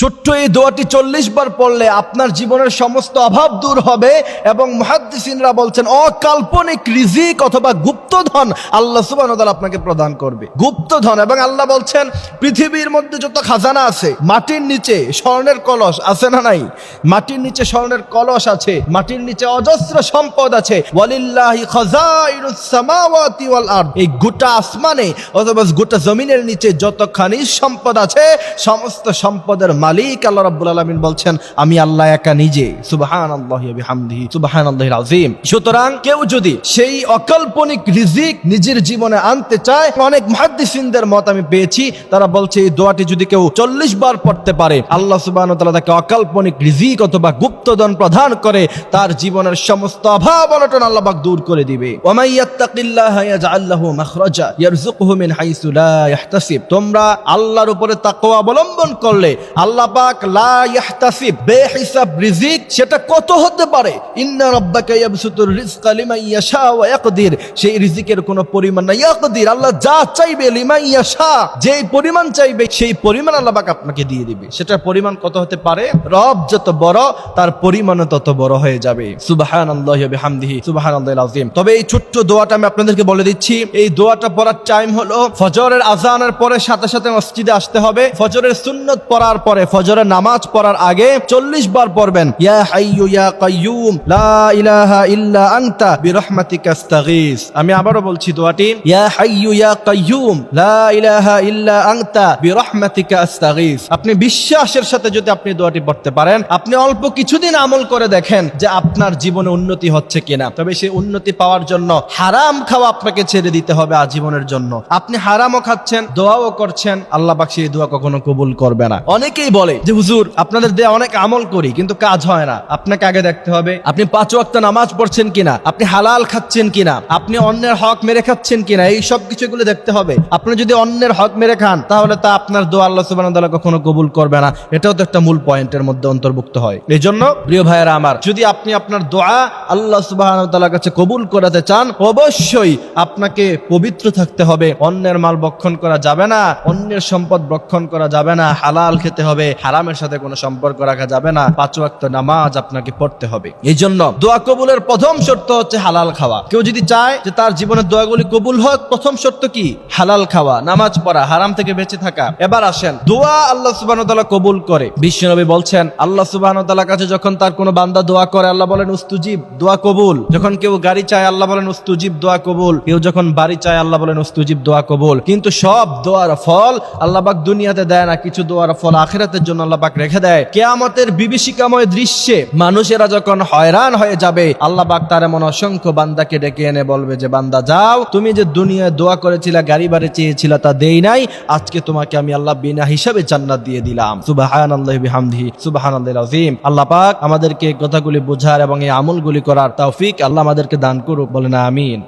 ছোট্ট এই দোয়াটি চল্লিশ বার পড়লে আপনার জীবনের সমস্ত অভাব দূর হবে এবং মহাদ্দিসিনরা বলছেন, অকাল্পনিক রিজিক অথবা গুপ্তধন আল্লাহ সুবাহ আপনাকে প্রদান করবে। গুপ্তধন এবং আল্লাহ বলছেন, পৃথিবীর মধ্যে যত খাজানা আছে, মাটির নিচে স্বর্ণের কলস আছে না নাই? মাটির নিচে স্বর্ণের কলস আছে, মাটির নিচে অজস্র সম্পদ আছে। এই গোটা আসমানে অথবা গোটা জমিনের নিচে যত খনিজ সম্পদ আছে, সমস্ত সম্পদের মালিক, আল্লাহ রাব্বুল আলামিন বলছেন, আমি আল্লাহ একা নিজে। সুবহানাল্লাহি ওয়া বিহামদিহি, সুবহানাল্লাহিল আযীম। সুতরাং কেউ যদি সেই অকল্পনিক রিজিক নিজের জীবনে আনতে চায়, অনেক মুহাদ্দিসিনদের মত আমি পেয়েছি, তারা বলছে, এই দোয়াটি যদি কেউ চল্লিশ বার পড়তে পারে, আল্লাহ সুবহানাহু ওয়া তাআলা তাকে অকল্পনিক রিজিক অথবা গুপ্তধন প্রদান করে, তার জীবনের সমস্ত অভাব অনটন আল্লাহ পাক দূর করে দিবে। ওয়া মাই ইয়াত্তাকিল্লাহা ইয়াজআল লাহু মাখরাজা, ইয়ারযুকুহু মিন হাইসু লা ইয়াহতাসিব তোমরা আল্লাহর উপরে তাকওয়া অবলম্বন করলে, আল্লাহ পাক লা ইয়াহতাসিব বেহিসাব রিজিক, সেটা কত হতে পারে? ইন্না ইয়াবসুতুর ইয়াশা ওয়া ইয়াকদির। সেই রিজিকের কোনো পরিমাণ ইয়াকদির, আল্লাহ যা চাইবে ইয়াশা, যেই পরিমাণ চাইবে সেই পরিমাণ আল্লাহ পাক আপনাকে দিয়ে দিবে। পরিমাণ কত হতে পারে? রব যত বড়, তার তত বড় হয়ে যাবে। বিহামদিহি তবে এই ছোট্ট দোয়াটা আমি আপনাদেরকে বলে দিচ্ছি। এই দোয়াটা পড়ার টাইম হলো ফজরের আজানের পরে সাথে সাথে মসজিদে আসতে হবে। ফজরের সুন্নত পড়ার পরে ফজরের নামাজ পড়ার আগে চল্লিশ বার পড়বেন আমি আবারও বলছি দোয়াটি আপনি বিশ্বাসের সাথে যদি আপনি দোয়াটি পড়তে পারেন, আপনি অল্প কিছুদিন আমল করে দেখেন যে আপনার জীবনে উন্নতি হচ্ছে কিনা। তবে সেই উন্নতি পাওয়ার জন্য হারাম খাওয়া আপনাকে ছেড়ে দিতে হবে আজীবনের জন্য। আপনি হারামও খাচ্ছেন, দোয়াও করছেন, আল্লাহ পাক সেই দোয়া কখনো কবুল করবে না। অনেকেই বলে? যে হুজুর আপনাদের দেয়া অনেক আমল করি কিন্তু কাজ হয় না। আপনাকে আগে দেখতে হবে আপনি পাঁচ ওয়াক্ত নামাজ পড়ছেন কিনা? আপনি হালাল খাচ্ছেন কিনা? আপনি অন্যের হক মেরে খাচ্ছেন কিনা? এই সব কিছুগুলো দেখতে হবে। আপনি যদি অন্যের হক মেরে খান তাহলে তা আপনার দোয়া আল্লাহ তাআলা কখনো কবুল করবে না। এটাও তো একটা মূল পয়েন্টের মধ্যে অন্তর্ভুক্ত হয়। এই জন্য প্রিয় ভাইয়েরা আমার যদি আপনি আপনার দোয়া আল্লাহ ওয়া কাছে কবুল করাতে চান অবশ্যই আপনাকে পবিত্র থাকতে হবে। অন্যের মাল বক্ষণ করা যাবে না অন্যের সম্পদ বক্ষণ করা যাবে না। হালাল খেতে হবে। হারামের সাথে কোনো সম্পর্ক রাখা যাবে না। পাঁচ ওয়াক্ত নামাজ আপনাকে পড়তে হবে। এই জন্য দোয়া কবুলের প্রথম শর্ত হচ্ছে হালাল খাওয়া। কেউ যদি চায় যে তার জীবনের দোয়াগুলি কবুল হোক, প্রথম শর্ত কি? হালাল খাওয়া, নামাজ পড়া, হারাম থেকে বেঁচে থাকা। এবার আসেন, দোয়া আল্লাহ সুবাহ কবুল করে। বিশ্বনবী বলছেন, আল্লাহ সুবাহ কাছে যখন তার কোনো বান্দা দোয়া করে, আল্লাহ বলেন, উস্তুজিব, দোয়া কবুল। যখন কেউ গাড়ি চায়, আল্লাহ বলেন, উস্তুজিব, দোয়া কবুল। কেউ যখন বাড়ি চায়, আল্লাহ বলেন, উস্তুজিব, দোয়া কবুল। কিন্তু সব দোয়ার ফল আল্লাহ দুনিয়াতে দেয় না, কিছু দোয়ার ফল আখিরাতের জন্য আল্লাহ রেখে দেয়। কেয়ামতের বিভীষিকাময় দৃশ্যে মানুষেরা যখন হয়রান হয়ে যাবে, আল্লাহ পাক তার এমন অসংখ্য বান্দাকে ডেকে এনে বলবে যে, বান্দা, যাও, তুমি যে দুনিয়ায় দোয়া করেছিলা, গাড়ি বাড়ি চেয়েছিলা তা দেই নাই, আজকে তোমাকে আমি আল্লাহ বিনা হিসাবে জান্নাত দিয়ে দিলাম। সুবাহান আল্লাহ সুবাহান আল্লাহ আল্লাহ পাক আমাদেরকে কথাগুলি বোঝার এবং এই আমলগুলি করার তৌফিক আল্লাহ আমাদেরকে দান করুক, বলেন আমিন।